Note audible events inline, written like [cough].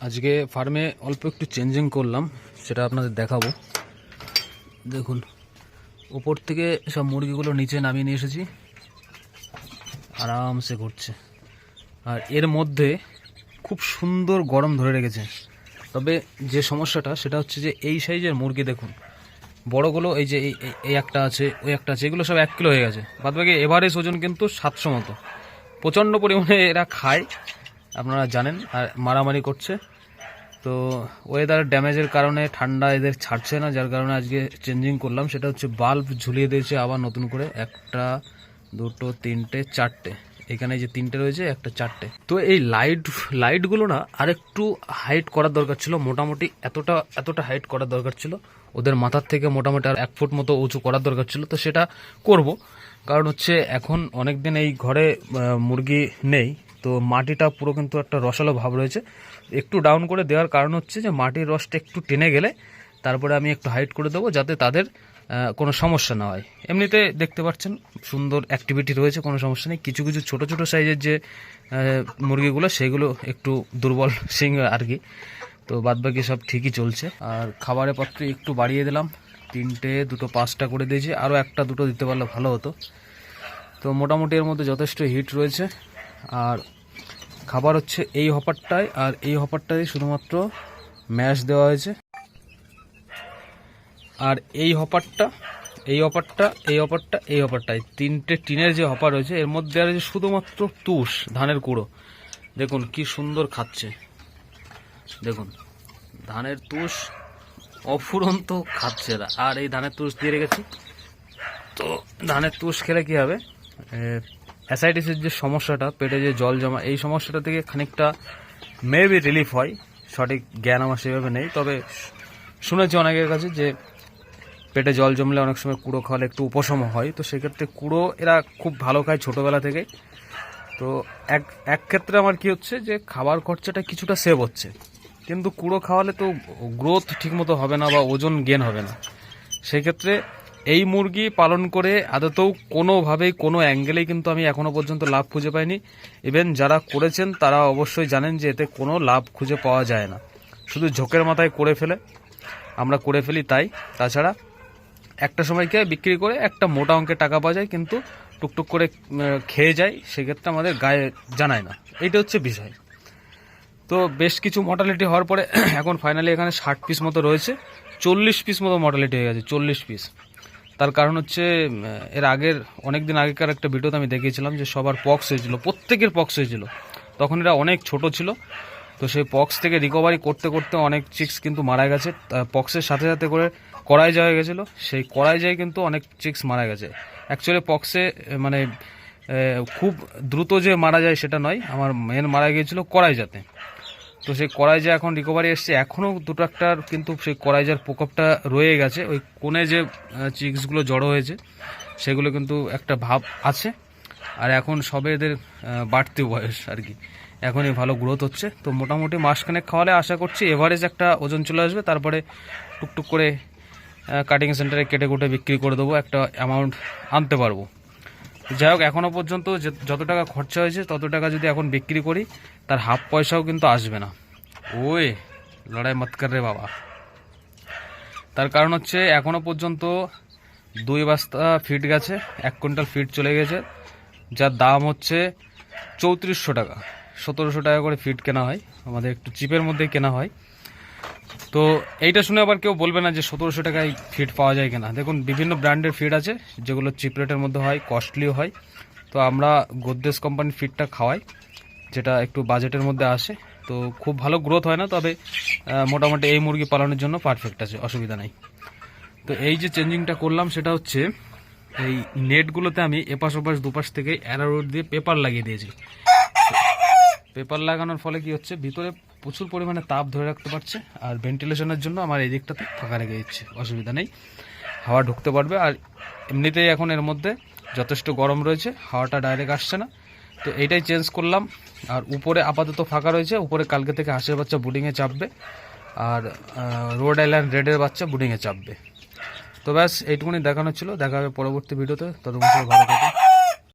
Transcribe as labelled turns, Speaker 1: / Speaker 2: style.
Speaker 1: আজকে ফার্মে অল্প একটু চেঞ্জিং করলাম, সেটা আপনাদের দেখাবো। দেখুন ওপর থেকে সব মুরগিগুলো নিচে নামিয়ে নিয়ে এসেছি। আরামসে ঘুরছে। আর এর মধ্যে খুব সুন্দর গরম ধরে রেখেছে। তবে যে সমস্যাটা, সেটা হচ্ছে যে এই সাইজের মুরগি দেখুন, বড়গুলো এই যে এই- একটা আছে, ওই একটা আছে, এগুলো সব এক কিলো হয়ে গেছে। বাদবাকি এভারেজ ওজন কিন্তু সাতশো মতো। প্রচণ্ড পরিমাণে এরা খায়। আপনারা জানেন, আর মারামারি করছে। তো ওয়েদার ড্যামেজের কারণে ঠান্ডা এদের ছাড়ছে না, যার কারণে আজকে চেঞ্জিং করলাম। সেটা হচ্ছে বাল্ব ঝুলিয়ে দিয়েছে আবার নতুন করে, একটা, দুটো, তিনটে, চারটে। এখানে যে তিনটে রয়েছে, একটা, চারটে। তো এই লাইট লাইটগুলো না আরেকটু হাইট করার দরকার ছিল, মোটামুটি এতটা এতটা হাইট করার দরকার ছিল। ওদের মাথার থেকে মোটামুটি আর এক ফুট মতো উঁচু করার দরকার ছিল, তো সেটা করব। কারণ হচ্ছে এখন অনেক দিন এই ঘরে মুরগি নেই। তো মাটিটা পুরো কিন্তু একটা রসালো ভাব রয়েছে। একটু ডাউন করে দেওয়ার কারণ হচ্ছে যে মাটির রসটা একটু টেনে গেলে তারপরে আমি একটু হাইট করে দেবো যাতে তাদের কোনো সমস্যা না হয়। এমনিতে দেখতে পাচ্ছেন সুন্দর অ্যাক্টিভিটি রয়েছে, কোনো সমস্যা নেই। কিছু কিছু ছোট ছোট সাইজের যে মুরগিগুলো, সেগুলো একটু দুর্বল [laughs] সিং আর কি। তো বাদবাকি সব ঠিকই চলছে। আর খাবারের পত্র একটু বাড়িয়ে দিলাম। তিনটে, দুটো পাঁচটা করে দিয়েছি। আরও একটা, দুটো দিতে পারলে ভালো হতো। তো মোটামুটি এর মধ্যে যথেষ্ট হিট রয়েছে। আর খাবার হচ্ছে এই হপারটায় আর এই হপারটায় শুধুমাত্র ম্যাশ দেওয়া হয়েছে। আর এই হপারটা এই হপারটা এই অপারটা এই হপারটায় তিনটে টিনের যে হপার রয়েছে, এর মধ্যে আর শুধুমাত্র তুষ, ধানের কুড়ো। দেখুন কি সুন্দর খাচ্ছে। দেখুন, ধানের তুষ অফুরন্ত খাচ্ছে এরা। আর এই ধানের তুষ দিয়ে রেখেছি। তো ধানের তুষ খেলে কি হবে? অ্যাসাইটিসের যে সমস্যাটা, পেটে যে জল জমা, এই সমস্যাটা থেকে খানিকটা মেবি রিলিফ হয়। সঠিক জ্ঞান আমার সেভাবে নেই। তবে শুনেছি অনেকের কাছে যে পেটে জল জমলে অনেক সময় কুড়ো খাওয়ালে একটু উপশম হয়। তো সেক্ষেত্রে কুড়ো এরা খুব ভালো খায় ছোটোবেলা থেকে। তো এক এক ক্ষেত্রে আমার কি হচ্ছে যে খাবার খরচাটা কিছুটা সেভ হচ্ছে। কিন্তু কুড়ো খাওয়ালে তো গ্রোথ ঠিকমতো হবে না বা ওজন গেন হবে না। সেক্ষেত্রে এই মুরগি পালন করে আদতেও কোনোভাবেই, কোনো অ্যাঙ্গেলেই কিন্তু আমি এখনও পর্যন্ত লাভ খুঁজে পাইনি। ইভেন যারা করেছেন, তারা অবশ্যই জানেন যে এতে কোনো লাভ খুঁজে পাওয়া যায় না। শুধু ঝোঁকের মাথায় করে ফেলে। আমরা করে ফেলি তাই। তাছাড়া একটা সময়কে বিক্রি করে একটা মোটা অঙ্কের টাকা পাওয়া যায়, কিন্তু টুকটুক করে খেয়ে যায়, সেক্ষেত্রে আমাদের গায়ে জানায় না। এইটা হচ্ছে বিষয়। তো বেশ কিছু মর্টালিটি হওয়ার পরে, [clears throat] এখন ফাইনালি এখানে ষাট পিস মতো রয়েছে। চল্লিশ পিস মতো মর্টালিটি হয়ে গেছে, চল্লিশ পিস তার কারণ হচ্ছে এর আগের অনেক দিন আগেকার একটা ভিডিওতে আমি দেখিয়েছিলাম যে সবার পক্স হয়েছিল, প্রত্যেকের পক্স হয়েছিল। তখন এরা অনেক ছোট ছিল, তো সেই পক্স থেকে রিকভারি করতে করতে অনেক চিক্স কিন্তু মারা গেছে। পক্সের সাথে সাথে করে কড়াই যাওয়া গেছিল, সেই কড়াই যায় কিন্তু অনেক চিক্স মারা গেছে। অ্যাকচুয়ালি পক্সে মানে খুব দ্রুত যে মারা যায় সেটা নয়, আমার মেন মারা গিয়েছিল কড়াই যাতে। তো সেই কড়াইজা এখন রিকভারি এসছে এখনও দুটো একটার কিন্তু সেই কড়াইজার প্রকোপটা রয়ে গেছে, ওই কোণে যে চিক্সগুলো জড়ো হয়েছে, সেগুলো কিন্তু একটা ভাব আছে। আর এখন সবে এদের বাড়তি বয়স আর কি। এখনই ভালো গ্রোথ হচ্ছে। তো মোটামুটি মাসখানেক খাওয়ালে আশা করছি এভারেজ একটা ওজন চলে আসবে। তারপরে টুকটুক করে কাটিং সেন্টারে কেটে কুটে বিক্রি করে দেবো, একটা অ্যামাউন্ট আনতে পারব। যাই হোক, এখনও পর্যন্ত যত টাকা খরচা হয়েছে, তত টাকা যদি এখন বিক্রি করি, তার হাফ পয়সাও কিন্তু আসবে না। ওই, লড়াই মত রে বাবা। তার কারণ হচ্ছে, এখনও পর্যন্ত দুই বস্তা ফিট গেছে, এক কুইন্টাল ফিট চলে গেছে, যার দাম হচ্ছে চৌত্রিশশো টাকা। সতেরোশো টাকা করে ফিট কেনা হয়, আমাদের একটু চিপের মধ্যে কেনা হয়। তো এইটা শুনে আবার কেউ বলবে না যে সতেরোশো টাকায় ফিট পাওয়া যায় কিনা। দেখুন, বিভিন্ন ব্র্যান্ডের ফিট আছে, যেগুলো চিপ রেটের মধ্যে হয় কস্টলিও হয়। তো আমরা গোদরেজ কোম্পানির ফিটটা খাওয়াই, যেটা একটু বাজেটের মধ্যে আসে। তো খুব ভালো গ্রোথ হয় না, তবে মোটামুটি এই মুরগি পালনের জন্য পারফেক্ট আছে, অসুবিধা নাই। তো এই যে চেঞ্জিংটা করলাম, সেটা হচ্ছে, এই নেটগুলোতে আমি এপাশ ওপাশ, দুপাশ থেকে অ্যারারোড দিয়ে পেপার লাগিয়ে দিয়েছি। পেপার লাগানোর ফলে কি হচ্ছে, ভিতরে প্রচুর পরিমাণে তাপ ধরে রাখতে পারছে, আর ভেন্টিলেশনের জন্য আমার এই দিকটাতে ফাঁকা রেখে দিচ্ছে অসুবিধা নেই। হাওয়া ঢুকতে পারবে, আর এমনিতেই এখন এর মধ্যে যথেষ্ট গরম রয়েছে, হাওয়াটা ডাইরেক্ট আসছে না। তো এইটাই চেঞ্জ করলাম, আর উপরে আপাতত ফাঁকা রয়েছে, উপরে কালকে থেকে হাঁসের বাচ্চা বুডিংয়ে চাপবে, আর রোড আইল্যান্ড রেডের বাচ্চা বুডিংয়ে চাপবে। তো ব্যাস, এইটুকুনি দেখানো ছিল, দেখা হবে পরবর্তী ভিডিওতে, ততক্ষণ ভালো থাকুন।